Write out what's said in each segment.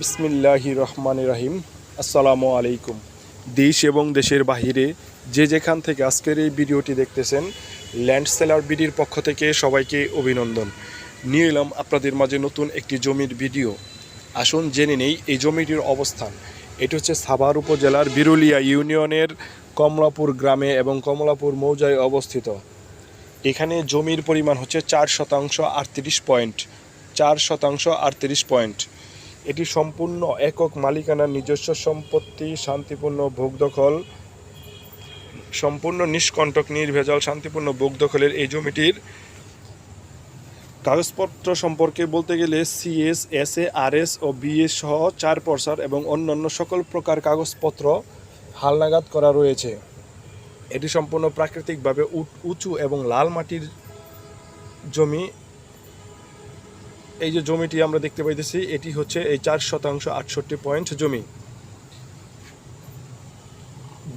বিসমিল্লাহি রহমান রাহিম। আসসালামু আলাইকুম। দেশ এবং দেশের বাহিরে যে যেখান থেকে আজকের এই ভিডিওটি দেখতেছেন, ল্যান্ড সেলার বিডির পক্ষ থেকে সবাইকে অভিনন্দন। নিয়ে এলাম আপনাদের মাঝে নতুন একটি জমির ভিডিও। আসুন জেনে নেই এই জমিটির অবস্থান। এটি হচ্ছে সাভার উপজেলার বিরুলিয়া ইউনিয়নের কমলাপুর গ্রামে এবং কমলাপুর মৌজায় অবস্থিত। এখানে জমির পরিমাণ হচ্ছে চার শতাংশ আটত্রিশ পয়েন্ট। চার শতাংশ আটত্রিশ পয়েন্ট। এটি সম্পূর্ণ একক মালিকানার নিজস্ব সম্পত্তি, শান্তিপূর্ণ ভোগ দখল, সম্পূর্ণ নিষ্কণ্টক, নির্ভেজাল, শান্তিপূর্ণ ভোগ দখলের এই জমিটির। কাগজপত্র সম্পর্কে বলতে গেলে CS S A R S O BS সহ চার পর্সার এবং অন্যান্য সকল প্রকার কাগজপত্র হালনাগাদ করা রয়েছে। এটি সম্পূর্ণ প্রাকৃতিকভাবে উঁচু এবং লাল মাটির জমি এই যে জমিটি আমরা দেখতে পাইতেছি, এটি হচ্ছে এই চার শতাংশ আটষট্টি পয়েন্ট জমি।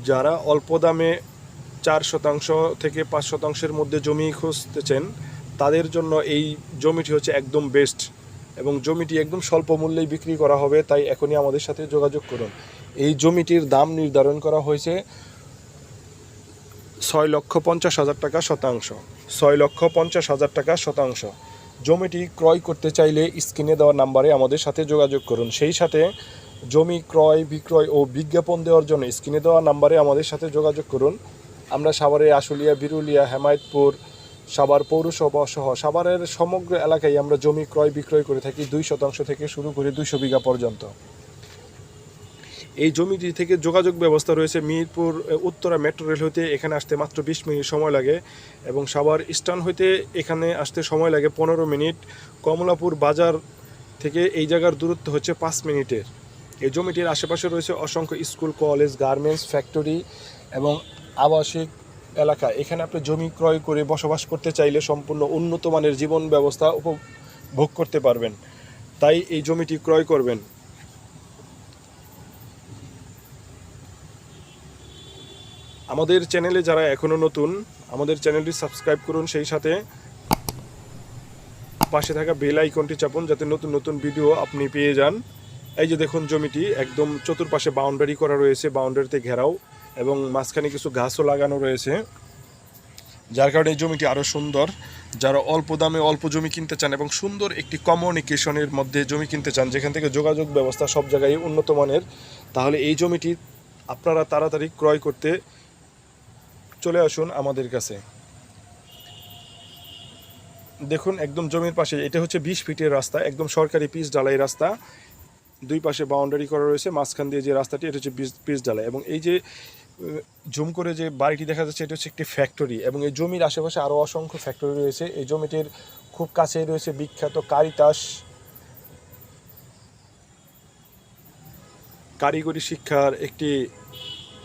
যারা অল্প দামে চার শতাংশ থেকে পাঁচ শতাংশের মধ্যে জমি খুঁজতেছেন, তাদের জন্য এই জমিটি হচ্ছে একদম বেস্ট এবং জমিটি একদম স্বল্প মূল্যেই বিক্রি করা হবে, তাই এখনই আমাদের সাথে যোগাযোগ করুন। এই জমিটির দাম নির্ধারণ করা হয়েছে ছয় লক্ষ পঞ্চাশ হাজার টাকা শতাংশ। ছয় লক্ষ পঞ্চাশ হাজার টাকা শতাংশ। জমিটি ক্রয় করতে চাইলে স্ক্রিনে দেওয়া নাম্বারে আমাদের সাথে যোগাযোগ করুন। সেই সাথে জমি ক্রয়, বিক্রয় ও বিজ্ঞাপন দেওয়ার জন্য স্ক্রিনে দেওয়া নাম্বারে আমাদের সাথে যোগাযোগ করুন। আমরা সাভারের আশুলিয়া, বিরুলিয়া, হেমায়তপুর, সাভার পৌরসভা সহ সাভারের সমগ্র এলাকায় আমরা জমি ক্রয় বিক্রয় করে থাকি। দুই শতাংশ থেকে শুরু করে দুইশো বিঘা পর্যন্ত। এই জমিটি থেকে যোগাযোগ ব্যবস্থা রয়েছে মিরপুর উত্তরা মেট্রো রেল হইতে। এখানে আসতে মাত্র বিশ মিনিট সময় লাগে এবং সাভার স্টান হইতে এখানে আসতে সময় লাগে পনেরো মিনিট। কমলাপুর বাজার থেকে এই জায়গার দূরত্ব হচ্ছে পাঁচ মিনিটের। এই জমিটির আশেপাশে রয়েছে অসংখ্য স্কুল, কলেজ, গার্মেন্টস, ফ্যাক্টরি এবং আবাসিক এলাকা। এখানে আপনি জমি ক্রয় করে বসবাস করতে চাইলে সম্পূর্ণ উন্নত মানের জীবন ব্যবস্থা উপভোগ করতে পারবেন। তাই এই জমিটি ক্রয় করবেন। আমাদের চ্যানেলে যারা এখনও নতুন, আমাদের চ্যানেলটি সাবস্ক্রাইব করুন সেই সাথে। পাশে থাকা বেল আইকনটি চাপুন যাতে নতুন নতুন ভিডিও আপনি পেয়ে যান। এই যে দেখুন জমিটি, একদম চতুর্পাশে বাউন্ডারি করা রয়েছে বাউন্ডারিতে ঘেরাও এবং মাঝখানে কিছু ঘাসও লাগানো রয়েছে। যার কারণে এই জমিটি আরও সুন্দর। যারা অল্প দামে অল্প জমি কিনতে চান এবং সুন্দর একটি কমিউনিকেশনের মধ্যে জমি কিনতে চান, যেখান থেকে যোগাযোগ ব্যবস্থা সব জায়গায় উন্নত মানের, তাহলে এই জমিটি আপনারা তাড়াতাড়ি ক্রয় করতে চলে আসুন আমাদের কাছে। দেখুন, একদম জমির পাশে, এটা হচ্ছে বিশ ফিটের রাস্তা, একদম সরকারি পিচ ঢালাই রাস্তা। দুই পাশে বাউন্ডারি করা রয়েছে, মাঝখান দিয়ে যে রাস্তাটি, এটা হচ্ছে পিচ ঢালাই। এবং এই যে জুম করে যে বাড়িটি দেখা যাচ্ছে, এটা হচ্ছে একটি ফ্যাক্টরি এবং এই জমির আশেপাশে আরও অসংখ্য ফ্যাক্টরি রয়েছে। এই জমিটির খুব কাছেই রয়েছে বিখ্যাত কারিতাস। কারিগরি শিক্ষার একটি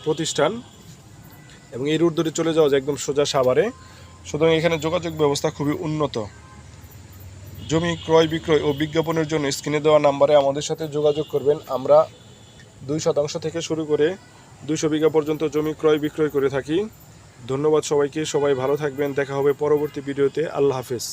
প্রতিষ্ঠান। এবং এই রুট ধরে চলে যাওয়া যায় একদম সোজা সাভারে। সুতরাং এখানে যোগাযোগ ব্যবস্থা খুবই উন্নত। জমি ক্রয় বিক্রয় ও বিজ্ঞাপনের জন্য স্ক্রিনে দেওয়া নাম্বারে আমাদের সাথে যোগাযোগ করবেন। আমরা দুই শতাংশ থেকে শুরু করে দুইশো বিঘা পর্যন্ত জমি ক্রয় বিক্রয় করে থাকি। ধন্যবাদ সবাইকে। সবাই ভালো থাকবেন। দেখা হবে পরবর্তী ভিডিওতে। আল্লাহ হাফেজ।